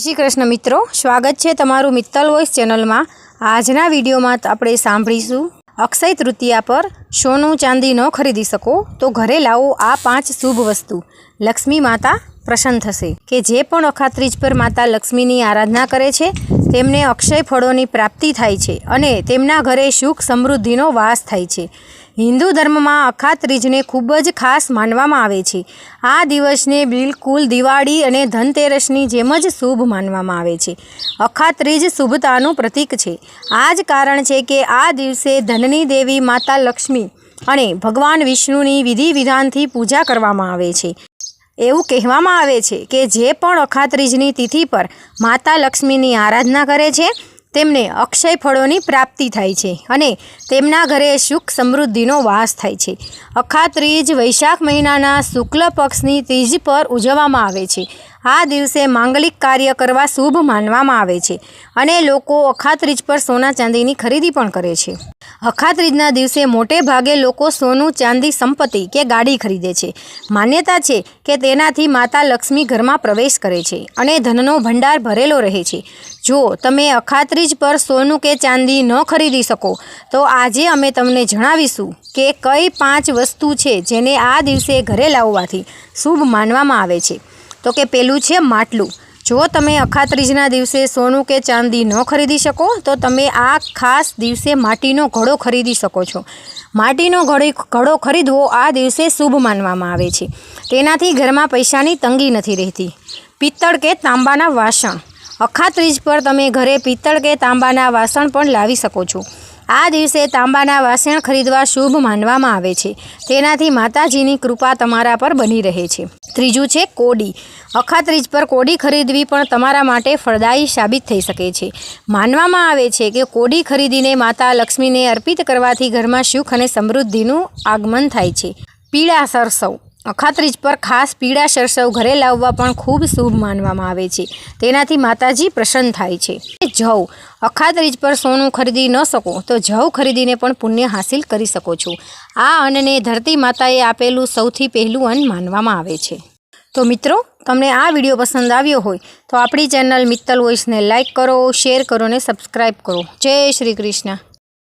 શ્રી કૃષ્ણ મિત્રો, સ્વાગત છે તમારું મિત્તલ વોઇસ ચેનલમાં. આજના વિડીયોમાં આપણે સાંભળીશું, અક્ષય તૃતીયા પર સોનું ચાંદી ન ખરીદી શકો, તો ઘરે લાવો આ પાંચ શુભ વસ્તુ. લક્ષ્મી માતા પ્રસન્ન થશે. કે જે પણ અખાત્રીજ પર માતા લક્ષ્મીની આરાધના કરે છે તેમને અક્ષય ફળોની પ્રાપ્તિ થાય છે અને તેમના ઘરે સુખ સમૃદ્ધિનો વાસ થાય છે. હિન્દુ ધર્મમાં અખાત્રીજને ખૂબ જ ખાસ માનવામાં આવે છે. આ દિવસને બિલકુલ દિવાળી અને ધનતેરસની જેમ જ શુભ માનવામાં આવે છે. અખાત્રીજ શુભતાનું પ્રતીક છે. આ જ કારણ છે કે આ દિવસે ધનની દેવી માતા લક્ષ્મી અને ભગવાન વિષ્ણુની વિધિ વિધાનથી પૂજા કરવામાં આવે છે. એવું કહેવામાં આવે છે કે જે પણ અખાત્રીજની તિથિ પર માતા લક્ષ્મીની આરાધના કરે છે તેમને અક્ષય ફળોની પ્રાપ્તિ થાય છે અને તેમના ઘરે સુખ સમૃદ્ધિનો વાસ થાય છે. અખાત્રીજ વૈશાખ મહિનાના શુક્લ પક્ષની ત્રીજ પર ઉજવવામાં આવે છે. આ દિવસે માંગલિક કાર્ય કરવા શુભ માનવામાં આવે છે અને લોકો અખાત્રીજ પર સોના ચાંદીની ખરીદી પણ કરે છે. અખાત્રીજના દિવસે મોટે ભાગે લોકો સોનું, ચાંદી, સંપત્તિ કે ગાડી ખરીદે છે. માન્યતા છે કે તેનાથી માતા લક્ષ્મી ઘરમાં પ્રવેશ કરે છે અને ધનનો ભંડાર ભરેલો રહે છે. જો તમે અખાત્રીજ પર સોનું કે ચાંદી ન ખરીદી શકો, તો આજે અમે તમને જણાવીશું કે કઈ પાંચ વસ્તુ છે જેને આ દિવસે ઘરે લાવવાથી શુભ માનવામાં આવે છે. તો કે પેલું છે માટલું. જો તમે અખાત્રીજના દિવસે સોનું કે ચાંદી ન ખરીદી શકો, તો તમે આ ખાસ દિવસે માટીનો ઘડો ખરીદી શકો છો. માટીનો ઘડી ઘડો ખરીદવો આ દિવસે શુભ માનવામાં આવે છે. તેનાથી ઘરમાં પૈસાની તંગી નથી રહેતી. પિત્તળ કે તાંબાના વાસણ. અખાત્રીજ પર તમે ઘરે પિત્તળ કે તાંબાના વાસણ પણ લાવી શકો છો. આ દિવસે તાંબાના વાસણ ખરીદવા શુભ માનવામાં આવે છે. તેનાથી માતાજીની કૃપા તમારા પર બની રહે છે. ત્રીજું છે કોડી. અખાત્રીજ પર કોડી ખરીદવી પણ તમારા માટે ફળદાયી સાબિત થઈ શકે છે. માનવામાં આવે છે કે કોડી ખરીદીને માતા લક્ષ્મીને અર્પિત કરવાથી ઘરમાં સુખ અને સમૃદ્ધિનું આગમન થાય છે. પીળા સરસવ. અખાત્રીજ પર ખાસ પીળા સરસવ ઘરે લાવવા પણ ખૂબ શુભ માનવામાં આવે છે. તેનાથી માતાજી પ્રસન્ન થાય છે. જવ અખાત્રીજ પર સોનું ખરીદી ન શકો, તો જવ ખરીદીને પણ પુણ્ય હાસિલ કરી શકો છો. આ અન્નને ધરતી માતાએ આપેલું સૌથી પહેલું અન્ન માનવામાં આવે છે. તો મિત્રો, તમને આ વીડિયો પસંદ આવ્યો હોય, તો આપણી ચેનલ મિત્તલ વોઇસને લાઇક કરો, શેર કરો અને સબસ્ક્રાઈબ કરો. જય શ્રી કૃષ્ણ.